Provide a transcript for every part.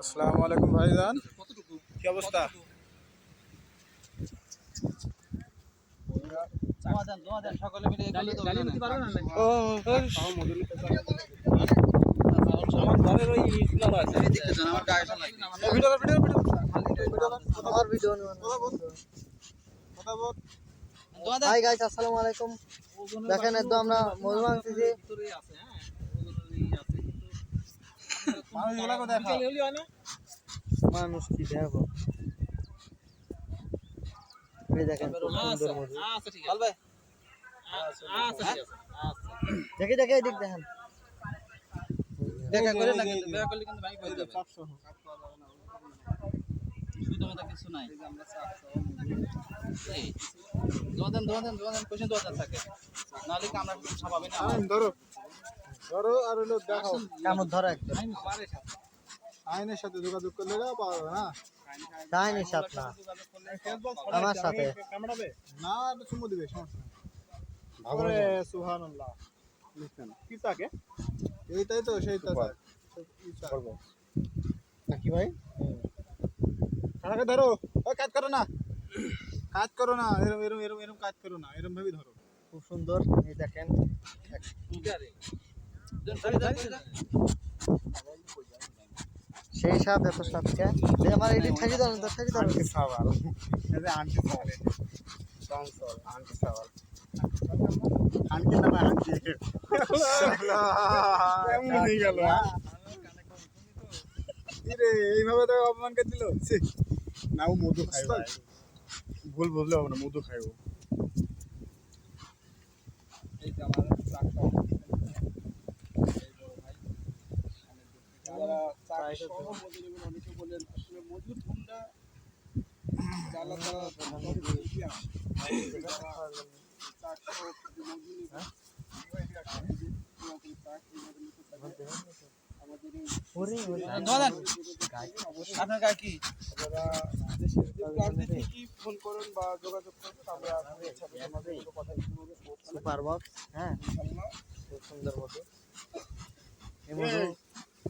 আসসালামু আলাইকুম ভাইজান। কি অবস্থা? হাই গাইস আসসালামু আলাইকুম। দেখেন একদম আমরা মধু ভিতরেই আছে হ্যাঁ ওগুলোরই আছে কিন্তু মানুষ এগুলা দেখা? হয় মানুষ কি দেখো দেখেন ঠিক আছে। আচ্ছা দেখে দেখে এদিক দেখেন। দেখা করে না কিন্তু দেখা করলে কিন্তু ভাই কই যাবে? শুধু মতো কিছু নাই। এই জমা দেন জমা দেন জমা দেন কোশ্চেন জমা দেন থাকে। নাহলে কামড়া শুধু ছাপাবে না? ধরো। ধরো আর হলো দেখাও। কামড় ধরো একদম। আইনের সাথে যোগাযোগ করলে না পাওয়া যাবে না? তাই সাথ না। আমার সাথে। না চুমু দিবে সমস্যা নেই। ওরে সুবহানাল্লাহ। লিখেন কি থাকে এইটাই তো সেই তো নাকি ভাই? ধরো। ওই কাজ করো না। কাজ করো না। এরম এরম এরম এরম কাজ করো না। এরম ভাবে ধরো। খুব সুন্দর। এই দেখেন। সেই সাপ এত সাপকে? এই আমার এটি ঠেকি ধরেন তো ঠেকি ধরেন সাওয়াল যে আন্টি সাওয়াল সংসল আন্টি সাওয়াল আন্টি না আন্টি কেমন হয়ে গেল রে এইভাবে তো অপমান করে দিল ছি, না ও মধু খাই ভুল বুঝলে হবে না মধু খাইবো এই যে আমার সহ নেবেন অনেকে বলেন আসলে মধুর গুণটা জ্বালা তারা বেশি আসে। ওরে ওরে। আপনার গায়ে কি আপনারা দেশের যে প্রান্তে থেকেই ফোন করুন বা যোগাযোগ করুন আমরা কীভাবে পৌঁছানো সুপার বক্স হ্যাঁ। খুব সুন্দর মধু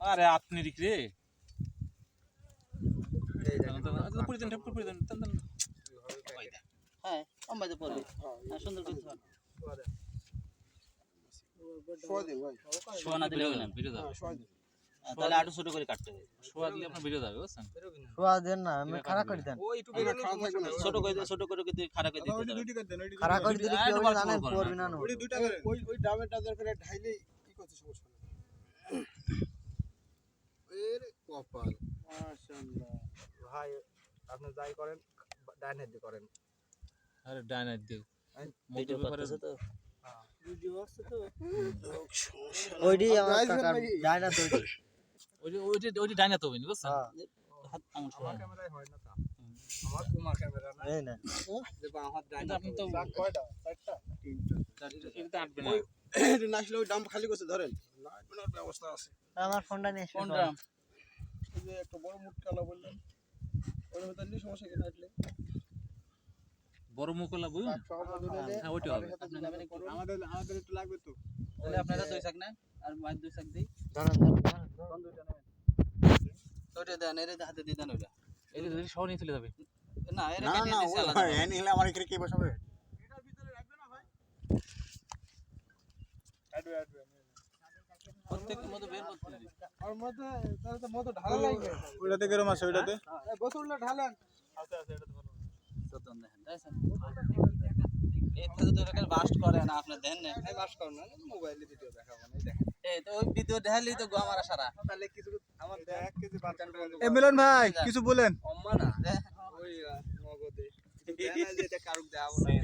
আরে আপনি রে পুরি দেন পুরি দেন টান টান। হ্যাঁ হ্যাঁ সুন্দর করে শোয়া না দিলে হবে না ভিডিও হ্যাঁ হ্যাঁ, তাহলে আরও ছোট করে কাটতে হবে। শোয়া দিলে আপনার ভিডিও যাবে বুঝছেন? শোয়া দেন না আমি খাড়া করে দেন। ওই না ছোট করে ছোট করে দিয়ে খাড়া করে দিতে দুইটি করে দেন খাড়া করে দিলে কি হবে জানেন? পড়বি না ওই দুইটা করে ওই ওই ডাবেরটা দরকার ঢাইলে কি করতে সমস্যা এর কপাল। মাশাআল্লাহ। ভাই আপনি যাই করেন ডাইন হেড করেন। আরে ডাইনাইট দিও। ভিডিও মধুর তো। ভিডিও আছে তো। ওইডি আমার কাকার। ডায়না তৈরি ওই যে ওই যে ওই যে ডাইনাতে হবে বুঝছেন? হাত আঙুল সরা ক্যামেরায় হয় না তা। আমার কুমা ক্যামেরা না। না যে বা আমার ডাইন আপনি তো- কয়টা? চারটা? তিনটা। এটা আটবে না। এটা না আসলে ওই ডাম খালি করছে ধরেন। না ব্যবস্থা আছে। আমার ফোনটা নিয়ে এসে। কোনটা এই যে একটা বড় মুট কালা বললেন ওর ভিতর নিয়ে সমস্যা কি বড় হ্যাঁ ওইটা হবে? আমাদের আমাদের একটু লাগবে তো। তাহলে আপনারা শাক না? আর মাছ দুই শাক ওইটা দেন এর হাতে দিয়ে দেন ওইটা। এই যে সহ নিয়ে চলে যাবে। না এর ভাই এনে আমার এখানে কে বসাবে? এটার ভিতরে রাখবে না ভাই। অ্যাডবে অ্যাডবে প্রত্যেক মতো বের করতে হবে। আর মধ্যে তাহলে তো মতো ঢালা লাগবে। ওইটাতে কেরম আছে ওইটাতে। বোতলটা ঢালেন। আছে আছে এটা তো ভালো সতন দেখেন দেখেন এই তো তো বাস্ট করে না আপনি দেন না। এই মাস করুন না মোবাইলে ভিডিও দেখাবো না দেখেন। এই তো ওই ভিডিও দেখালি তো গো আমার সারা তাহলে কিছু আমার 1 কেজি বাচ্চা এ মিলন ভাই কিছু বলেন।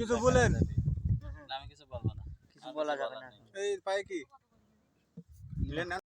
কিছু বলেন। আমি কিছু বলব না। বলা যাবে না। এই পায়ে কি? নিলেন না